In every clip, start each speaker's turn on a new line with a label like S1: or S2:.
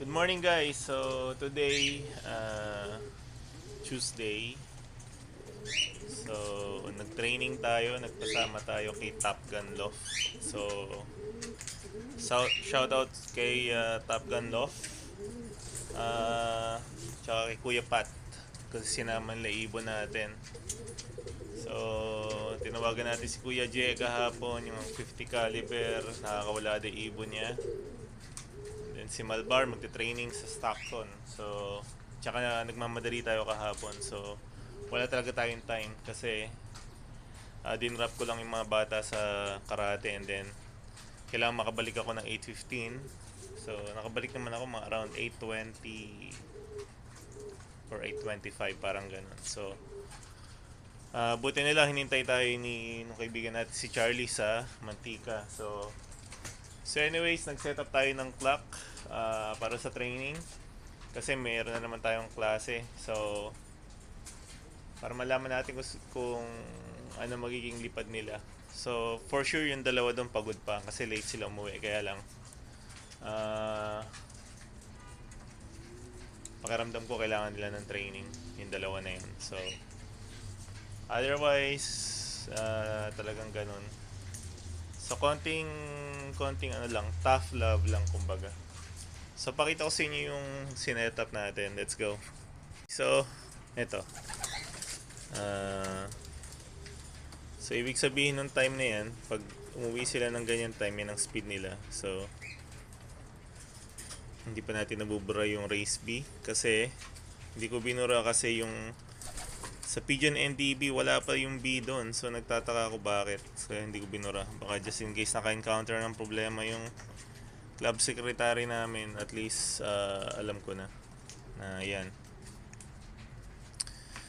S1: Good morning guys. So today uh, Tuesday. So nag-training tayo, nagpasama tayo kay Top Gun Loft. So shout out kay uh, Top Gun Loft. Uh, tsaka kay Kuya Pat kasi sinaman laibon natin. So, tinawagan natin si Kuya J kahapon, yung 50 caliber, nakakawala din ibon niya. Si Malbar magte-training sa Stockton. So, tsaka nagmamadali tayo kahapon. So, wala talaga tayong time kasi uh, dinrap ko lang yung mga bata sa karate and then kailangan makabalik ako ng 8.15. So, nakabalik naman ako mga around 8.20 or 8.25 parang ganun. So, uh, buti nila hinintay tayo ni nung kaibigan natin si Charlie sa Mantika. So, so anyways, nag-set up tayo ng clock uh, para sa training kasi mayroon na naman tayong klase. So, para malaman natin kung, kung ano magiging lipad nila. So, for sure yung dalawa doon pagod pa kasi late sila umuwi. Kaya lang, uh, pakiramdam ko kailangan nila ng training. Yung dalawa na yun. So, otherwise, uh, talagang ganun. So, konting, konting ano lang, tough love lang kumbaga. So, pakita ko sa inyo yung sinetup natin. Let's go. So, eto. Uh, so, ibig sabihin nung time na yan, pag umuwi sila ng ganyan time, yan ang speed nila. So, hindi pa natin nabubura yung race B kasi hindi ko binura kasi yung sa Pigeon NDB wala pa yung B doon so nagtataka ako bakit so hindi ko binura baka just in case naka-encounter ng problema yung club secretary namin at least uh, alam ko na na yan.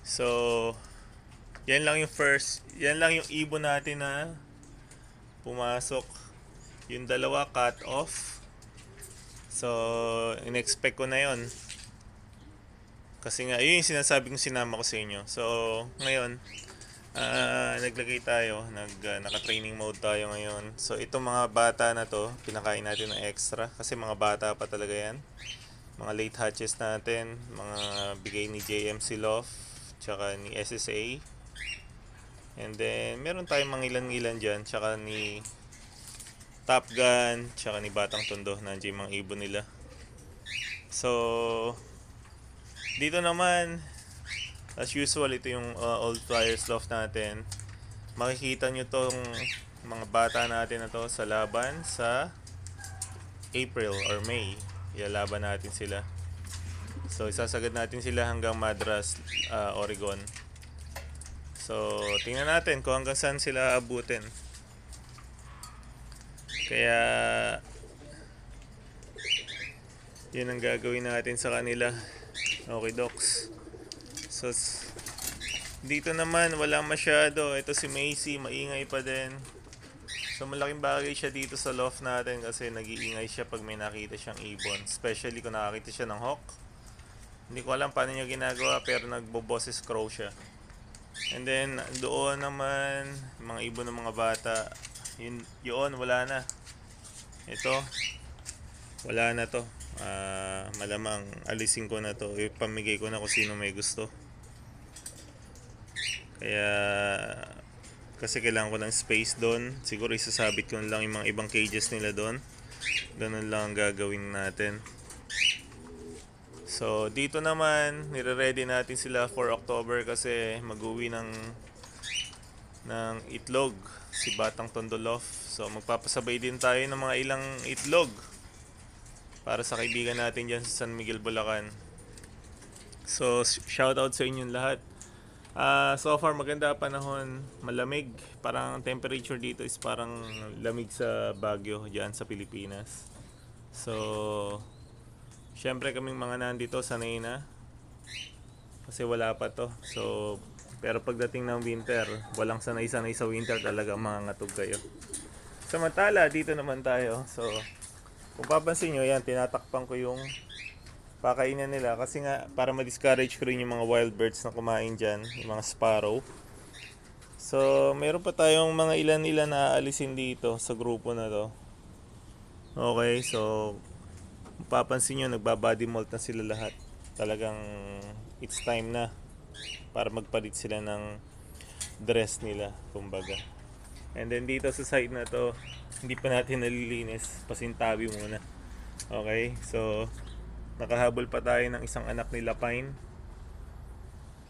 S1: So yan lang yung first yan lang yung ibon natin na pumasok. Yung dalawa cut off. So, in-expect ko na yon Kasi nga, yun yung sinasabi kong sinama ko sa inyo. So, ngayon, uh, naglagay tayo, nag, uh, naka-training mode tayo ngayon. So, itong mga bata na to, pinakain natin ng extra. Kasi mga bata pa talaga yan. Mga late hatches natin, mga bigay ni JMC Love, tsaka ni SSA. And then, meron tayong mga ilan-ilan dyan, tsaka ni Top Gun, tsaka ni Batang Tondo, nandiyan yung mga ibon nila. So, dito naman, as usual, ito yung uh, Old Flyers Loft natin. Makikita nyo tong mga bata natin na to sa laban sa April or May. Ilalaban natin sila. So, isasagad natin sila hanggang Madras, uh, Oregon. So, tingnan natin kung hanggang saan sila abutin. Kaya yun ang gagawin natin sa kanila. Okay, docs. So, dito naman, wala masyado. Ito si Macy, maingay pa din. So, malaking bagay siya dito sa loft natin kasi nag-iingay siya pag may nakita siyang ibon. Especially kung nakakita siya ng hawk. Hindi ko alam paano niya ginagawa pero nagbo-bosses crow siya. And then, doon naman, mga ibon ng mga bata. Yun, yun wala na. Ito, wala na to. Uh, malamang alisin ko na to. Ipamigay ko na kung sino may gusto. Kaya, kasi kailangan ko ng space doon. Siguro isasabit ko lang yung mga ibang cages nila doon. Ganun lang ang gagawin natin. So, dito naman, nire-ready natin sila for October kasi mag-uwi ng ng itlog si Batang Tondolof. So, magpapasabay din tayo ng mga ilang itlog para sa kaibigan natin dyan sa San Miguel, Bulacan. So, shout out sa inyong lahat. Uh, so far, maganda panahon, malamig. Parang temperature dito is parang lamig sa Baguio, dyan sa Pilipinas. So, syempre kaming mga nandito, sanay na. Kasi wala pa to. So, pero pagdating ng winter, walang sanay-sanay sa winter talaga mga ngatog kayo. Samantala, dito naman tayo. So, kung papansin nyo, yan, tinatakpan ko yung pakainan nila. Kasi nga, para ma-discourage ko rin yung mga wild birds na kumain dyan, yung mga sparrow. So, meron pa tayong mga ilan-ilan na aalisin dito sa grupo na to. Okay, so, mapapansin nyo, nagbabody molt na sila lahat. Talagang it's time na para magpalit sila ng dress nila, kumbaga. And then dito sa side na to, hindi pa natin nalilinis. Pasintabi muna. Okay, so nakahabol pa tayo ng isang anak nila Pine.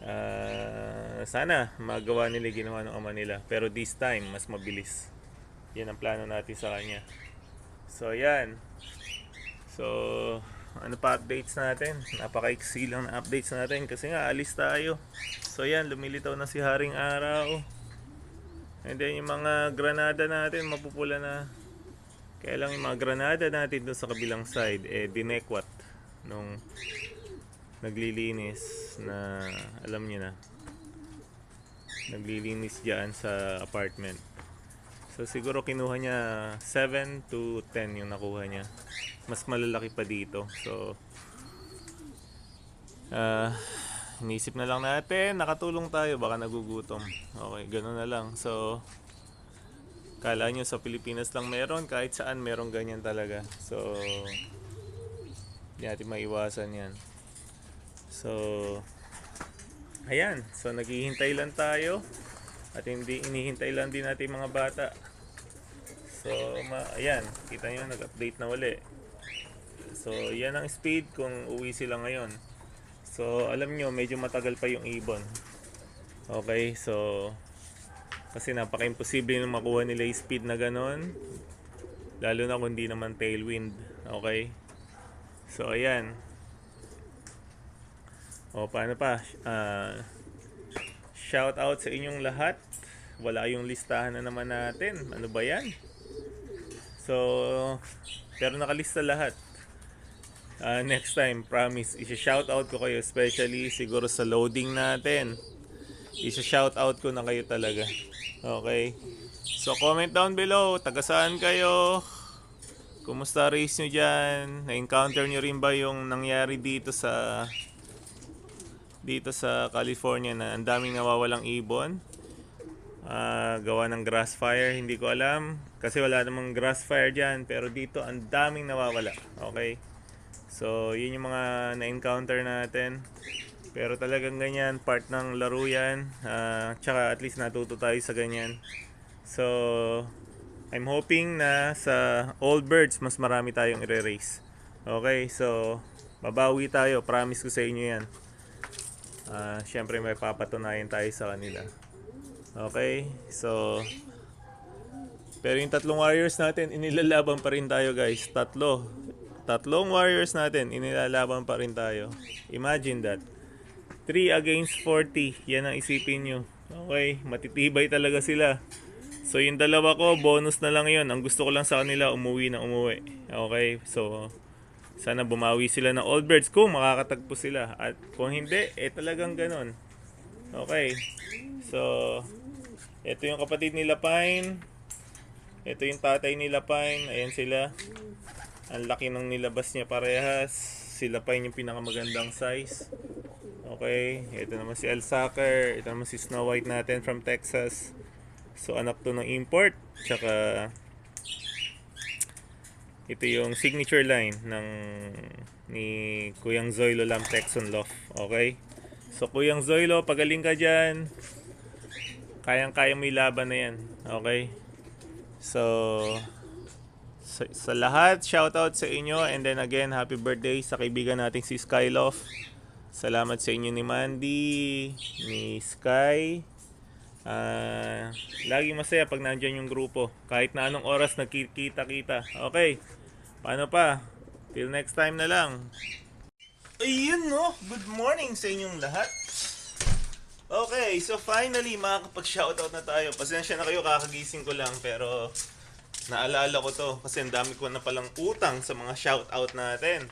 S1: Ah, sana magawa nila ginawa ng ama nila. Pero this time, mas mabilis. Yan ang plano natin sa kanya. So, yan. So, ano pa updates natin? Napaka-iksi lang na updates natin kasi nga alis tayo. So, yan. Lumilitaw na si Haring Araw. And then, yung mga granada natin, mapupula na. Kaya lang yung mga granada natin doon sa kabilang side, eh, dinekwat nung naglilinis na alam niyo na naglilinis diyan sa apartment. So siguro kinuha niya 7 to 10 yung nakuha niya. Mas malalaki pa dito. So ah inisip na lang natin nakatulong tayo baka nagugutom. Okay ganun na lang. So kala nyo sa Pilipinas lang meron kahit saan meron ganyan talaga. So hindi natin maiwasan yan So, ayan. So, naghihintay lang tayo. At hindi inihintay lang din natin mga bata. So, ma ayan. Kita nyo, nag-update na uli. So, yan ang speed kung uwi sila ngayon. So, alam nyo, medyo matagal pa yung ibon. Okay, so, kasi napaka-imposible nung makuha nila yung speed na ganon. Lalo na kung di naman tailwind. Okay? So, ayan. O, paano pa? Ah, shout out sa inyong lahat. Wala yung listahan na naman natin. Ano ba yan? So, pero nakalista lahat. Ah, next time, promise, isa-shout out ko kayo, especially siguro sa loading natin. Isa-shout out ko na kayo talaga. Okay? So, comment down below. Taga saan kayo? Kumusta race nyo dyan? Na-encounter nyo rin ba yung nangyari dito sa dito sa California na ang daming nawawalang ibon. Ah, gawa ng grass fire, hindi ko alam. Kasi wala namang grass fire dyan. Pero dito, ang daming nawawala. Okay? So, yun yung mga na-encounter natin. Pero talagang ganyan, part ng laro yan. Ah, tsaka at least natuto tayo sa ganyan. So, I'm hoping na sa Old Birds, mas marami tayong i-race. Okay, so, babawi tayo. Promise ko sa inyo yan. Ah, syempre may papatunayan tayo sa kanila. Okay, so pero yung tatlong warriors natin, inilalaban pa rin tayo guys. Tatlo. Tatlong warriors natin, inilalaban pa rin tayo. Imagine that. 3 against 40. Yan ang isipin nyo. Okay, matitibay talaga sila. So yung dalawa ko, bonus na lang yon. Ang gusto ko lang sa kanila, umuwi na umuwi. Okay, so sana bumawi sila ng Old Birds kung makakatagpo sila. At kung hindi, eh talagang ganon. Okay. So, ito yung kapatid nila Pine. Ito yung tatay nila Pine. Ayan sila. Ang laki ng nilabas niya parehas. Sila Pine yung pinakamagandang size. Okay. Ito naman si El Sacker. Ito naman si Snow White natin from Texas. So, anak to ng import. Tsaka, ito yung signature line ng ni Kuyang Zoilo Lam Texan Loft. Okay? So, Kuyang Zoilo, pagaling ka dyan. Kayang-kaya mo ilaban na yan. Okay? So, sa, sa lahat, shoutout sa inyo. And then again, happy birthday sa kaibigan nating si Skyloft. Salamat sa inyo ni Mandy, ni Sky. Ah, lagi masaya pag nandiyan yung grupo. Kahit na anong oras nagkikita-kita. Okay. Paano pa? Till next time na lang. Ayun no. Good morning sa inyong lahat. Okay, so finally makakapag-shoutout na tayo. Pasensya na kayo, kakagising ko lang pero naalala ko to kasi ang dami ko na palang utang sa mga shoutout natin.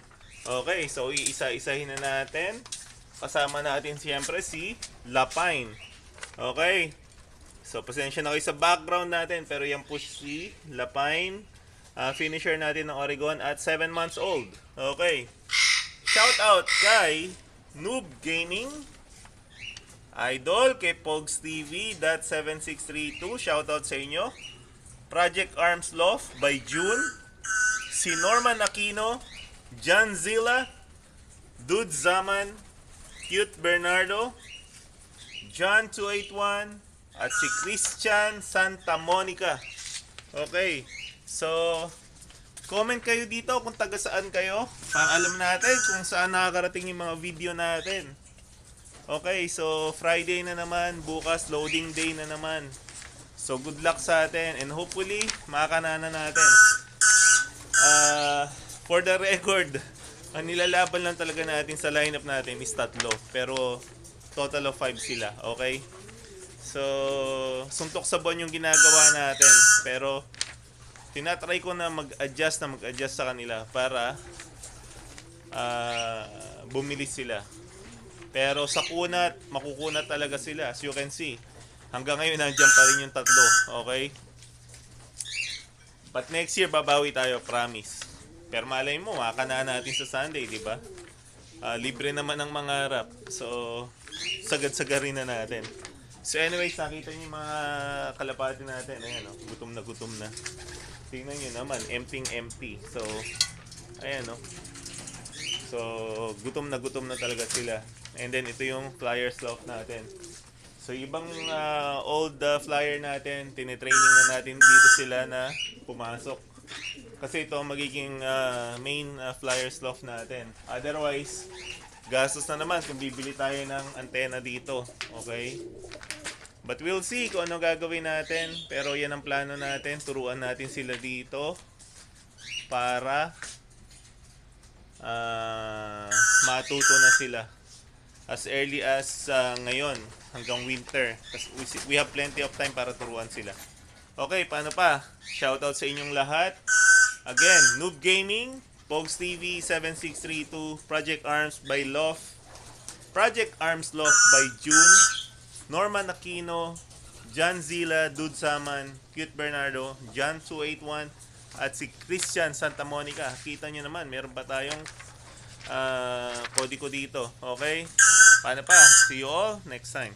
S1: Okay, so iisa-isahin na natin. Kasama natin siyempre si Lapine. Okay. So, pasensya na kayo sa background natin, pero yan po si Lapine, ah, finisher natin ng Oregon at 7 months old. Okay. Shout out kay Noob Gaming, Idol, kay Pogs TV, that 7632, shout out sa inyo. Project Arms Loft by June, si Norman Aquino, John Zilla, Dude Zaman, Cute Bernardo, John 281, at si Christian Santa Monica. Okay. So, comment kayo dito kung taga saan kayo para alam natin kung saan nakakarating yung mga video natin. Okay, so Friday na naman, bukas loading day na naman. So good luck sa atin and hopefully makakanana natin. Ah, for the record, ang nilalaban lang talaga natin sa lineup natin is tatlo. Pero total of 5 sila, okay? So, suntok sa buwan yung ginagawa natin. Pero, tinatry ko na mag-adjust na mag-adjust sa kanila para ah, bumili sila. Pero sa kunat, makukunat talaga sila. As you can see, hanggang ngayon nandiyan pa rin yung tatlo. Okay? But next year, babawi tayo, promise. Pero malay mo, makakana natin sa Sunday, di ba? Ah, libre naman ang mga rap. So, sagad-sagarin na natin. So anyways, nakita niyo yung mga kalapati natin. Ayan, oh, gutom na gutom na. Tingnan niyo naman, empty empty. So, ayan, oh. So, gutom na gutom na talaga sila. And then, ito yung flyers loft natin. So, ibang ah, old ah, flyer natin, tinitraining na natin dito sila na pumasok. Kasi ito ang magiging ah, main ah, flyers loft natin. Otherwise, gastos na naman kung bibili tayo ng antena dito. Okay? But we'll see kung ano gagawin natin. Pero yan ang plano natin. Turuan natin sila dito para ah, matuto na sila as early as ah, ngayon hanggang winter. Kasi we, si- we have plenty of time para turuan sila. Okay, paano pa? Shoutout sa inyong lahat. Again, Noob Gaming, Pogs TV 7632, Project Arms by Loft, Project Arms Loft by June, Norman Aquino, John Zila, Dude Saman, Cute Bernardo, John 281, at si Christian Santa Monica. Kita nyo naman, meron pa tayong ah, kodi ko dito. Okay? Paano pa? See you all next time.